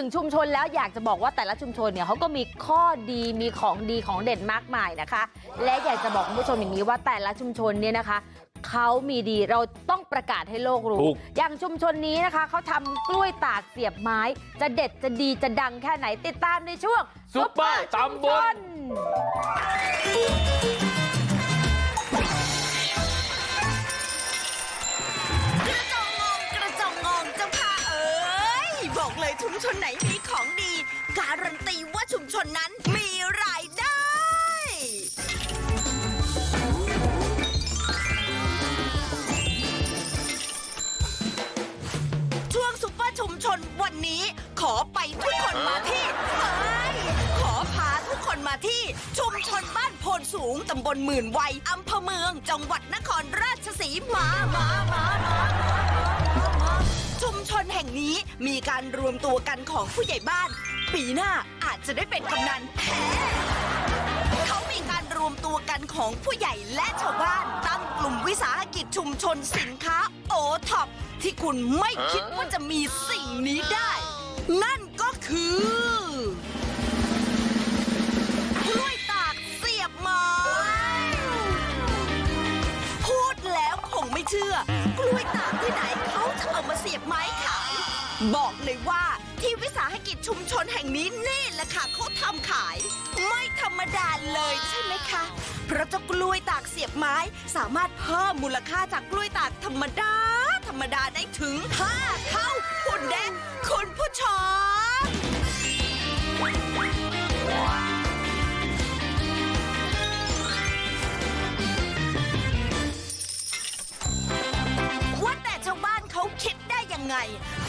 ถึงชุมชนแล้วอยากจะบอกว่าแต่ละชุมชนเนี่ยเขาก็มีข้อดีมีของดีของเด่นมากมายนะคะ และอยากจะบอกคุณผู้ชมอย่างนี้ว่าแต่ละชุมชนเนี่ยนะคะเขามีดีเราต้องประกาศให้โลกรู้ถูกอย่างชุมชนนี้นะคะเขาทำกล้วยตากเสียบไม้ จะเด็ดจะดีจะดังแค่ไหนติดตามในช่วงซุปเปอร์ตำบล บอกเลยชุมชนไหนมีของดี การันตีว่าชุมชนนั้นมีรายได้ ช่วงซุปเปอร์ชุมชนวันนี้ขอไปทุกคนมาที่เอ้ยขอพาทุกคนมาที่ชุมชนบ้านโพนสูงตำบลหมื่นวัยอำเภอเมืองจังหวัดนครราชสีมามามามามา มีการรวมตัวกันของผู้ใหญ่บ้าน ปีหน้าอาจจะได้เป็นกำนันแท้เขามีการรวมตัวกันของผู้ใหญ่และชาวบ้าน ตั้งกลุ่มวิสาหกิจชุมชนสินค้าโอท็อปที่คุณไม่คิดว่าจะมีสิ่งนี้ได้ นั่นก็คือ บอกเลยว่าที่วิสาหกิจชุมชนแห่งนี้นี่แหละค่ะเขาทำขาย ไม่ธรรมดาเลยใช่ไหมคะ เพราะเจ้ากล้วยตากเสียบไม้สามารถเพิ่มมูลค่าจากกล้วยตากธรรมดา ธรรมดาได้ถึง 5 เท่าคุณแดงคุณผู้ชมว่าแต่ชาวบ้านเขาคิดได้ยังไง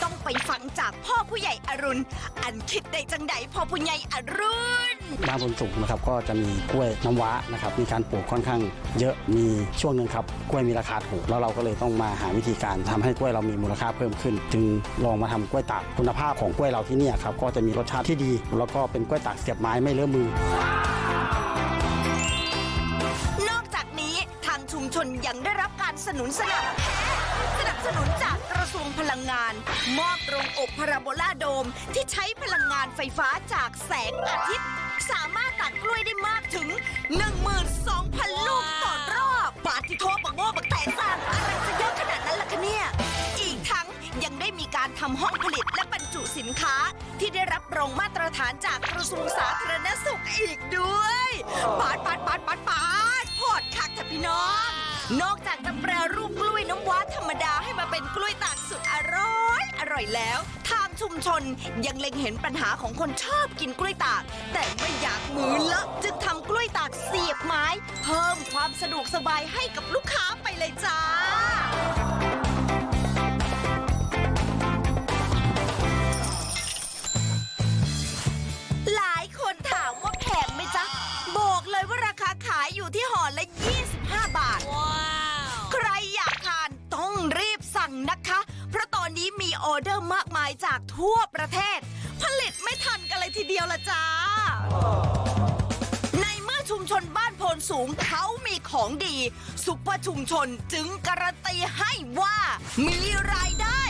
ต้องไปฟังจากพ่อผู้ใหญ่อรุณ อันคิดได้จังใดพ่อผู้ใหญ่อรุณ บ้านบนสูงนะครับก็จะมีกล้วยน้ำว้านะครับมีการปลูกค่อนข้างเยอะมีช่วงหนึ่งครับกล้วยมีราคาถูกแล้วเราก็เลยต้องมาหาวิธีการทำให้กล้วยเรามีมูลค่าเพิ่มขึ้น จึงลองมาทำกล้วยตากคุณภาพของกล้วยเราที่เนี่ยครับก็จะมีรสชาติที่ดี แล้วก็เป็นกล้วยตากเสียบไม้ไม่เลอะมือ นอกจากนี้ทางชุมชนยังได้รับการสนุนสนับ สนับสนุนจากกระทรวงพลังงาน มอบโรงอบพาราโบลาโดมที่ใช้พลังงานไฟฟ้าจากแสงอาทิตย์ สามารถตัดกล้วยได้มากถึง 12,000 ลูกต่อรอบ ปาติโทปักโง่ปักแต่สร้างอะไรจะเยอะขนาดนั้นล่ะคะเนี่ย อีกทั้งยังได้มีการทำห้องผลิตและบรรจุสินค้า ที่ได้รับรองมาตรฐานจากกระทรวงสาธารณสุขอีกด้วยปาดปาดปาดปาดปาดพอดคักค่ะพี่น้อง นอกจากจะแปรรูปกล้วยน้ำว้าธรรมดาให้มาเป็นกล้วยตากสุดอร่อย อร่อยแล้ว ทางชุมชนยังเล็งเห็นปัญหาของคนชอบกินกล้วยตาก แต่ไม่อยากมือเลอะจึงทำกล้วยตากเสียบไม้ เพิ่มความสะดวกสบายให้กับลูกค้าไปเลยจ้า อร์มากมายจากทั่วประเทศ ผลิตไม่ทันกันเลยทีเดียวละจ้า ในเมื่อชุมชนบ้านโพนสูงเขามีของดี ซุปเปอร์ชุมชนจึงการันตีให้ว่า มีรายได้